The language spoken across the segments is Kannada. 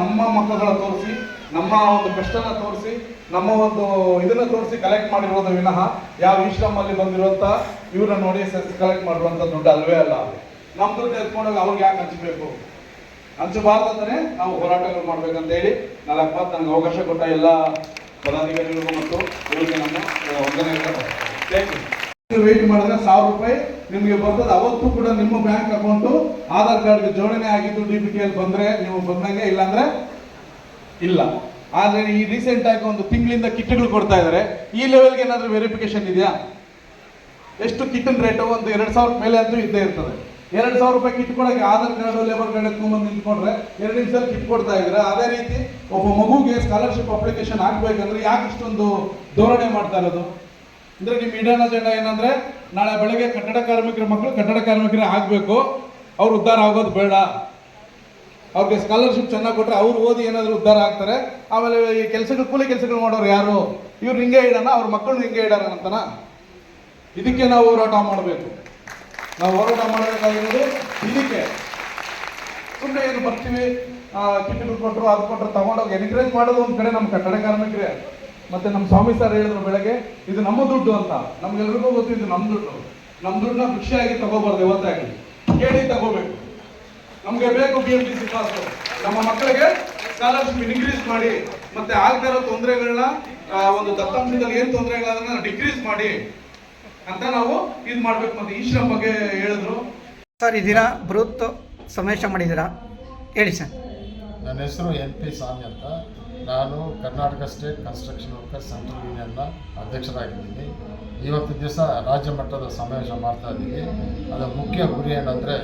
ನಮ್ಮ ಮಕ್ಕಳ ತೋರಿಸಿ, ನಮ್ಮ ಒಂದು ಕಷ್ಟನ ತೋರಿಸಿ, ನಮ್ಮ ಒಂದು ಇದನ್ನ ತೋರಿಸಿ ಕಲೆಕ್ಟ್ ಮಾಡಿರೋದು ವಿನಃ ಯಾವ ಇಶ್ರಮಲ್ಲಿ ಬಂದಿರುವಂತ ಇವ್ರನ್ನ ನೋಡಿ ಕಲೆಕ್ಟ್ ಮಾಡಿರುವಂತ ದುಡ್ಡು ಅಲ್ವೇ ಅಲ್ಲ. ನಮ್ಮ ದುಡ್ಡು ಎತ್ಕೊಂಡೋಗಿ ಅವ್ರಿಗೆ ಯಾಕೆ ಹಂಚಬೇಕು? ಹಂಚಬಾರ್ದಂತಾನೆ ನಾವು ಹೋರಾಟಗಳು ಮಾಡ್ಬೇಕಂತ ಹೇಳಿ ನಾಲ್ಕು ಮಾತು ನನಗೆ ಅವಕಾಶ ಕೊಟ್ಟ ಎಲ್ಲ ಪದಾಧಿಕಾರಿಗಳಿಗೂ ಮತ್ತು ಇವರಿಗೆ ನಮ್ಮ ಯು ವೇಟ್ ಮಾಡಿದ್ರೆ ಸಾವಿರ ರೂಪಾಯಿ ನಿಮಗೆ ಬರ್ತದೆ. ಅವತ್ತು ಕೂಡ ನಿಮ್ಮ ಬ್ಯಾಂಕ್ ಅಕೌಂಟು ಆಧಾರ್ ಕಾರ್ಡ್ಗೆ ಜೋಡಣೆ ಆಗಿದ್ದು ಡಿ ಬಿ ಟಿ ಎಲ್ ಬಂದ್ರೆ ನೀವು ಬಂದಂಗೆ, ಇಲ್ಲಾಂದ್ರೆ ಇಲ್ಲ. ಆದರೆ ಈ ರೀಸೆಂಟ್ ಆಗಿ ಒಂದು ತಿಂಗಳಿಂದ ಕಿಟ್ಗಳು ಕೊಡ್ತಾ ಇದ್ದಾರೆ ಈ ಲೆವೆಲ್ಗೆ ಏನಾದ್ರೂ ವೆರಿಫಿಕೇಶನ್ ಇದೆಯಾ? ಎಷ್ಟು ಕಿಟ್ಟಿನ ರೇಟು ಒಂದು ಎರಡು ಸಾವಿರ ಮೇಲೆ ಅಂತೂ ಇದ್ದೇ ಇರ್ತದೆ. ಎರಡು ಸಾವಿರ ರೂಪಾಯಿ ಕಿಟ್ ಕೊಡೋಕೆ ಆಧಾರ್ ಕಾರ್ಡು ಲೇಬರ್ ಕಾರ್ಡ್ ಎತ್ಕೊಂಡ್ಬಂದು ನಿಂತ್ಕೊಂಡ್ರೆ ಎರಡು ನಿಮಿಷ ಕಿಟ್ ಕೊಡ್ತಾ ಇದ್ರೆ ಅದೇ ರೀತಿ ಒಬ್ಬ ಮಗುಗೆ ಸ್ಕಾಲರ್ಶಿಪ್ ಅಪ್ಲಿಕೇಶನ್ ಹಾಕ್ಬೇಕಂದ್ರೆ ಯಾಕೆ ಇಷ್ಟೊಂದು ಧೋರಣೆ ಮಾಡ್ತಾ ಇರೋದು? ಅಂದ್ರೆ ನಿಮ್ಮ ಇಡನ್ ಅಜೆಂಡಾ ಏನಂದ್ರೆ ನಾಳೆ ಬೆಳಗ್ಗೆ ಕಟ್ಟಡ ಕಾರ್ಮಿಕರ ಮಕ್ಕಳು ಕಟ್ಟಡ ಕಾರ್ಮಿಕರೇ ಆಗ್ಬೇಕು. ಅವ್ರು ಉದ್ಧಾರ ಆಗೋದು ಬೇಡ. ಅವ್ರಿಗೆ ಸ್ಕಾಲರ್ಶಿಪ್ ಚೆನ್ನಾಗಿ ಕೊಟ್ಟರೆ ಅವ್ರು ಓದಿ ಏನಾದ್ರು ಉದ್ಧಾರ ಆಗ್ತಾರೆ. ಆಮೇಲೆ ಈ ಕೆಲಸಗಳು, ಕೂಲಿ ಕೆಲಸಗಳು ಮಾಡೋರು ಯಾರು? ಇವ್ರು ಹಿಂಗೆ ಇಡೋಣ, ಅವ್ರ ಮಕ್ಕಳು ಹಿಂಗೆ ಇಡೋಣ ಇದಕ್ಕೆ ನಾವು ಹೋರಾಟ ಮಾಡಬೇಕು. ನಾವು ಹೋರಾಟ ಮಾಡಬೇಕಾಗಿರೋದು ಇದಕ್ಕೆ. ಸುಮ್ಮನೆ ಏನು ಬರ್ತೀವಿ? ಕಿಟ್ಗಳು ಕೊಟ್ಟರು ಅದು ಕೊಟ್ಟರು ತಗೊಂಡೋಗಿ ಎನ್ಕರೇಜ್ ಮಾಡೋದು ಒಂದು ಕಡೆ ನಮ್ಮ ಕಟ್ಟಡ ಕಾರ್ಮಿಕರೇ. ಮತ್ತೆ ನಮ್ಮ ಸ್ವಾಮಿ ಸರ್ ಹೇಳಿದ್ರು ಬೆಳಗ್ಗೆ ಇದು ನಮ್ಮ ದುಡ್ಡು ಅಂತ. ನಮ್ಗೆಲ್ರಿಗೂ ಗೊತ್ತು ಇದು ನಮ್ಮ ದುಡ್ಡು. ನಮ್ಮ ದುಡ್ಡನ್ನ ಖುಷಿಯಾಗಿ ತಗೋಬಾರ್ದು ಇವತ್ತಾಗಿ ಕೇಳಿ ತಗೋಬೇಕು. ನಮಗೆ ಬೇಕು B M T C pass ನಮ್ಮ ಮಕ್ಕಳಿಗೆ ಸ್ಕಾಲರ್ಶಿಪ್ ಇನ್ಕ್ರೀಸ್ ಮಾಡಿ ಮತ್ತೆ ಆಗ್ತಾ ಇರೋ ತೊಂದರೆಗಳನ್ನ ಒಂದು ದತ್ತಾಂಶದಲ್ಲಿ ಏನು ತೊಂದರೆಗಳನ್ನ ಡಿಕ್ರೀಸ್ ಮಾಡಿ ಅಂತ ನಾವು ಇದು ಮಾಡ್ಬೇಕು ಮತ್ತೆ ಈ ಶ್ರಮ್ ಬಗ್ಗೆ ಹೇಳಿದ್ರು. ಸರ್ ಈ ದಿನ ಬೃಹತ್ ಸಮೇಶ ಮಾಡಿದ್ದೀರಾ? ಹೇಳಿ ಸರ್. ನನ್ನ ಹೆಸರು ಎನ್ ಪಿ ಸ್ವಾಮಿ ಅಂತ. ನಾನು Karnataka state construction workers central ಯೂನಿಯನ್ನ ಅಧ್ಯಕ್ಷರಾಗಿದ್ದೀನಿ. ಇವತ್ತು ದಿವಸ ರಾಜ್ಯ ಮಟ್ಟದ ಸಮಾವೇಶ ಮಾಡ್ತಾ ಇದ್ದೀವಿ. ಅದರ ಮುಖ್ಯ ಗುರಿ ಏನಂದರೆ,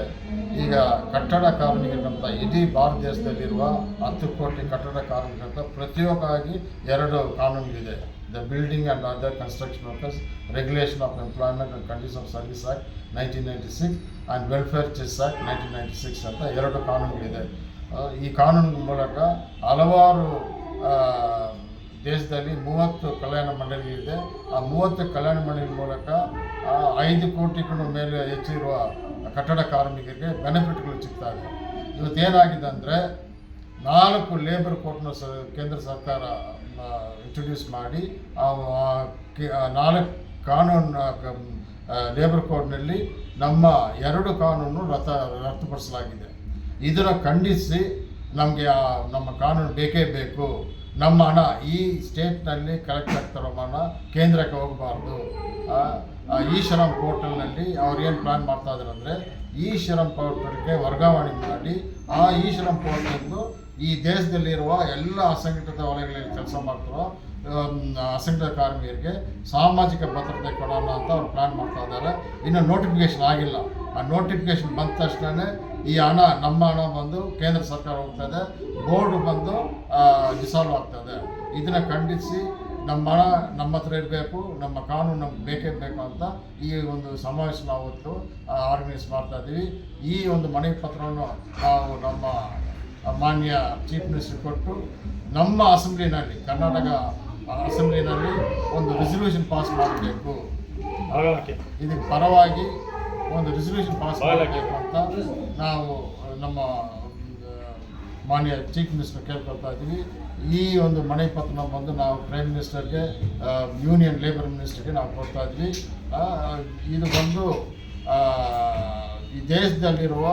ಈಗ ಕಟ್ಟಡ ಕಾರ್ಮಿಕರಂತ ಇಡೀ ಭಾರತ ದೇಶದಲ್ಲಿರುವ ಹತ್ತು ಕೋಟಿ ಕಟ್ಟಡ ಕಾರ್ಮಿಕರಂತ ಪ್ರತಿಯೊಬ್ಬಾಗಿ ಎರಡು ಕಾನೂನುಗಳಿದೆ. The building and other construction workers regulation of employment and condition of service act nineteen ninety six and welfare cess act nineteen ninety six ಅಂತ ಎರಡು ಕಾನೂನುಗಳಿದೆ. ಈ ಕಾನೂನು ಮೂಲಕ ಹಲವಾರು ದೇಶದಲ್ಲಿ ಮೂವತ್ತು ಕಲ್ಯಾಣ ಮಂಡಳಿ ಇದೆ. ಆ ಮೂವತ್ತು ಕಲ್ಯಾಣ ಮಂಡಳಿ ಮೂಲಕ ಐದು ಕೋಟಿಗೂ ಮೇಲೆ ಹೆಚ್ಚಿರುವ ಕಟ್ಟಡ ಕಾರ್ಮಿಕರಿಗೆ ಬೆನಿಫಿಟ್ಗಳು ಸಿಗ್ತಾ ಇದೆ. ಇವತ್ತೇನಾಗಿದೆ ಅಂದರೆ, ನಾಲ್ಕು ಲೇಬರ್ ಕೋರ್ಟ್ನ ಸ, ಕೇಂದ್ರ ಸರ್ಕಾರ ಇಂಟ್ರೊಡ್ಯೂಸ್ ಮಾಡಿ ನಾಲ್ಕು ಕಾನೂನು ಲೇಬರ್ ಕೋರ್ಟ್ನಲ್ಲಿ ನಮ್ಮ ಎರಡು ಕಾನೂನು ರಥ, ರದ್ದುಪಡಿಸಲಾಗಿದೆ. ಇದನ್ನು ಖಂಡಿಸಿ ನಮಗೆ ನಮ್ಮ ಕಾನೂನು ಬೇಕೇ ಬೇಕು. ನಮ್ಮ ಹಣ ಈ ಸ್ಟೇಟ್ನಲ್ಲಿ ಕಲೆಕ್ಟ್ ಆಗ್ತಿರೋ ಹಣ ಕೇಂದ್ರಕ್ಕೆ ಹೋಗಬಾರ್ದು. ಆ, ಆ ಈ ಶ್ರಮ್ ಪೋರ್ಟಲ್ನಲ್ಲಿ ಅವ್ರು ಏನು ಪ್ಲ್ಯಾನ್ ಮಾಡ್ತಾ ಇದ್ದಾರೆ ಅಂದರೆ ಈ ಶ್ರಮ್ ಪೋರ್ಟಲ್ಗೆ ವರ್ಗಾವಣೆ ಮಾಡಿ ಆ ಈ ಶ್ರಮ್ ಪೋರ್ಟಲ್ಲು ಈ ದೇಶದಲ್ಲಿರುವ ಎಲ್ಲ ಅಸಂಘಟಿತ ವಲಯಗಳಲ್ಲಿ ಕೆಲಸ ಮಾಡ್ತಿರೋ ಅಸಂಘಟಿತ ಕಾರ್ಮಿಕರಿಗೆ ಸಾಮಾಜಿಕ ಭದ್ರತೆ ಕೊಡೋಣ ಅಂತ ಅವ್ರು ಪ್ಲ್ಯಾನ್ ಮಾಡ್ತಾ ಇದ್ದಾರೆ ಇನ್ನು ನೋಟಿಫಿಕೇಶನ್ ಆಗಿಲ್ಲ. ಆ ನೋಟಿಫಿಕೇಶನ್ ಬಂದ ತಕ್ಷಣ ಈ ಹಣ ನಮ್ಮ ಹಣ ಬಂದು ಕೇಂದ್ರ ಸರ್ಕಾರ ಹೋಗ್ತದೆ ಬೋರ್ಡ್ ಬಂದು ಡಿಸಾಲ್ವ್ ಆಗ್ತದೆ ಇದನ್ನು ಖಂಡಿಸಿ ನಮ್ಮ ಹಣ ನಮ್ಮ ಹತ್ರ ಇರಬೇಕು ನಮ್ಮ ಕಾನೂನು ನಮ್ಗೆ ಬೇಕೇ ಬೇಕು ಅಂತ ಈ ಒಂದು ಸಮಾವೇಶ ನಾವತ್ತು ಆರ್ಗನೈಸ್ ಮಾಡ್ತಾ ಇದ್ದೀವಿ ಈ ಒಂದು ಮನೆ ಪತ್ರವನ್ನು ನಾವು ನಮ್ಮ ಮಾನ್ಯ ಚೀಫ್ ಮಿನಿಸ್ಟರ್ ಕೊಟ್ಟು ನಮ್ಮ ಅಸೆಂಬ್ಲಿನಲ್ಲಿ ಕರ್ನಾಟಕ ಅಸೆಂಬ್ಲಿನಲ್ಲಿ ಒಂದು ರೆಸಲ್ಯೂಷನ್ ಪಾಸ್ ಮಾಡಬೇಕು. ಇದಕ್ಕೆ ಪರವಾಗಿ ಒಂದು ರಿಸರ್ವೇಷನ್ ಪಾಸ್ ಮಾಡಬೇಕು ಅಂತ ನಾವು ನಮ್ಮ ಮಾನ್ಯ ಚೀಫ್ ಮಿನಿಸ್ಟರ್ ಕೇಳ್ಕೊಳ್ತಾ ಇದ್ದೀವಿ. ಈ ಒಂದು ಮನೆ ಪತ್ರ ಬಂದು ನಾವು ಪ್ರೈಮ್ ಮಿನಿಸ್ಟರ್ಗೆ ಯೂನಿಯನ್ ಲೇಬರ್ ಮಿನಿಸ್ಟರ್ಗೆ ನಾವು ಕೊಡ್ತಾ ಇದ್ವಿ ಇದು ಬಂದು ಈ ದೇಶದಲ್ಲಿರುವ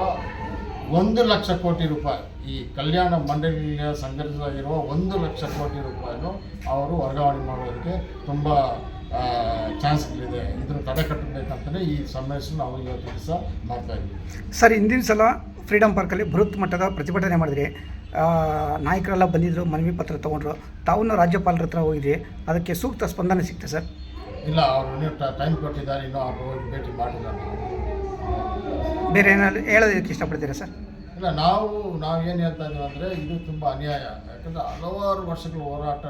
ಒಂದು ಲಕ್ಷ ಕೋಟಿ ರೂಪಾಯಿ ಈ ಕಲ್ಯಾಣ ಮಂಡಳಿಯ ಸಂಘಟಿಸಲಾಗಿರುವ ಒಂದು ಲಕ್ಷ ಕೋಟಿ ರೂಪಾಯಿಯನ್ನು ಅವರು ವರ್ಗಾವಣೆ ಮಾಡೋದಕ್ಕೆ ತುಂಬ ಚಾನ್ಸ್ಗಳಿದೆ. ಇದನ್ನು ತಡೆಗಟ್ಟಬೇಕಂತಲೇ ಈ ಸಮ್ಮೇಳನ ನಾವು ಇವತ್ತು ದಿವಸ ಮಾಡ್ತಾ ಇದ್ದೀವಿ. ಸರ್ ಹಿಂದಿನ ಸಲ ಫ್ರೀಡಮ್ ಪಾರ್ಕಲ್ಲಿ ಬೃಹತ್ ಮಟ್ಟದ ಪ್ರತಿಭಟನೆ ಮಾಡಿದ್ರಿ. ನಾಯಕರೆಲ್ಲ ಬಂದಿದ್ದರು ಮನವಿ ಪತ್ರ ತೊಗೊಂಡ್ರು. ತಾವನ್ನು ರಾಜ್ಯಪಾಲರ ಹತ್ರ ಹೋಗಿದ್ರಿ. ಅದಕ್ಕೆ ಸೂಕ್ತ ಸ್ಪಂದನೆ ಸಿಕ್ತೆ ಸರ್? ಇಲ್ಲ ಅವರು ಟೈಮ್ ಕೊಟ್ಟಿದ್ದಾರೆ. ಇನ್ನೂ ಅವರು ಹೋಗಿ ಭೇಟಿ ಮಾಡಿಲ್ಲ. ನಾವು ಬೇರೆ ಏನಾದ್ರು ಹೇಳೋದಕ್ಕೆ ಇಷ್ಟಪಡ್ತೀರಾ ಸರ್? ಇಲ್ಲ ನಾವು ನಾವೇನು ಹೇಳ್ತಾ ಇದ್ದೀವಿ ಅಂದರೆ ಇದು ತುಂಬ ಅನ್ಯಾಯ. ಯಾಕಂದರೆ ಹಲವಾರು ವರ್ಷಗಳು ಹೋರಾಟ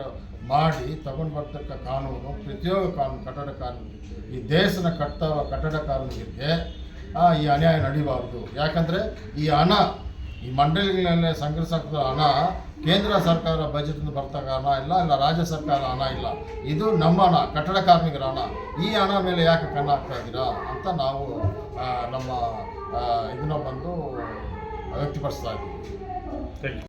ಮಾಡಿ ತಗೊಂಡು ಬರ್ತಕ್ಕ ಕಾನೂನು ಪ್ರತಿಯೊಬ್ಬ ಕಾನೂನು, ಕಟ್ಟಡ ಕಾನೂನು ಈ ದೇಶನ ಕಟ್ತಾವ ಕಟ್ಟಡ ಕಾನೂನಿಗೆ ಈ ಅನ್ಯಾಯ ನಡಿಬಾರ್ದು. ಯಾಕಂದರೆ ಈ ಹಣ, ಈ ಮಂಡಳಿಗಳಲ್ಲೇ ಸಂಗ್ರಹಿಸಕ್ಕ ಹಣ ಕೇಂದ್ರ ಸರ್ಕಾರ ಬಜೆಟ್ನಿಂದ ಬರ್ತಕ್ಕ ಹಣ ಇಲ್ಲ ಇಲ್ಲ ರಾಜ್ಯ ಸರ್ಕಾರ ಹಣ ಇಲ್ಲ. ಇದು ನಮ್ಮ ಹಣ, ಕಟ್ಟಡ ಕಾರ್ಮಿಕರ ಹಣ. ಈ ಹಣ ಮೇಲೆ ಯಾಕೆ ಕಣ್ಣಾಗ್ತಾ ಇದ್ದೀರಾ ಅಂತ ನಾವು ನಮ್ಮ ಇದನ್ನ ಬಂದು ವ್ಯಕ್ತಪಡಿಸ್ತಾ ಇದ್ದೀವಿ.